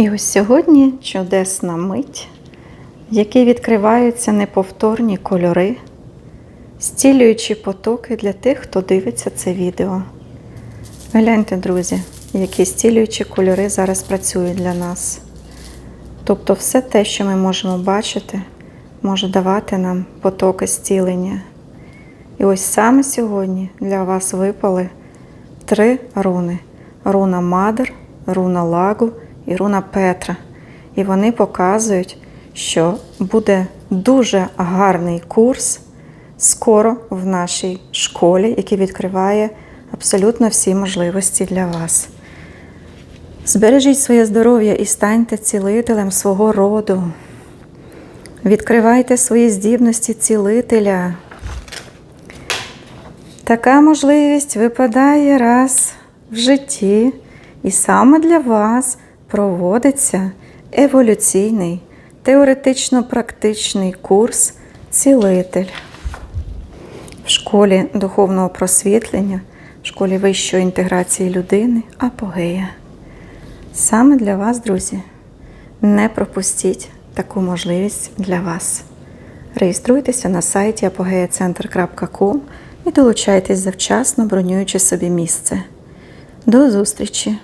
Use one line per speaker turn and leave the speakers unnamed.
І ось сьогодні чудесна мить, в якій відкриваються неповторні кольори, зцілюючі потоки для тих, хто дивиться це відео. Гляньте, друзі, які зцілюючі кольори зараз працюють для нас. Тобто все те, що ми можемо бачити, може давати нам потоки зцілення. І ось саме сьогодні для вас випали три руни: руна Мадер, руна Лагу і руна Петра. І вони показують, що буде дуже гарний курс скоро в нашій школі, який відкриває абсолютно всі можливості для вас. Збережіть своє здоров'я і станьте цілителем свого роду. Відкривайте свої здібності цілителя. Така можливість випадає раз в житті, і саме для вас проводиться еволюційний, теоретично-практичний курс Цілитель в школі духовного просвітлення, в школі вищої інтеграції людини Апогея. Саме для вас, друзі, не пропустіть таку можливість для вас. Реєструйтеся на сайті apogeacenter.com і долучайтесь завчасно, бронюючи собі місце. До зустрічі!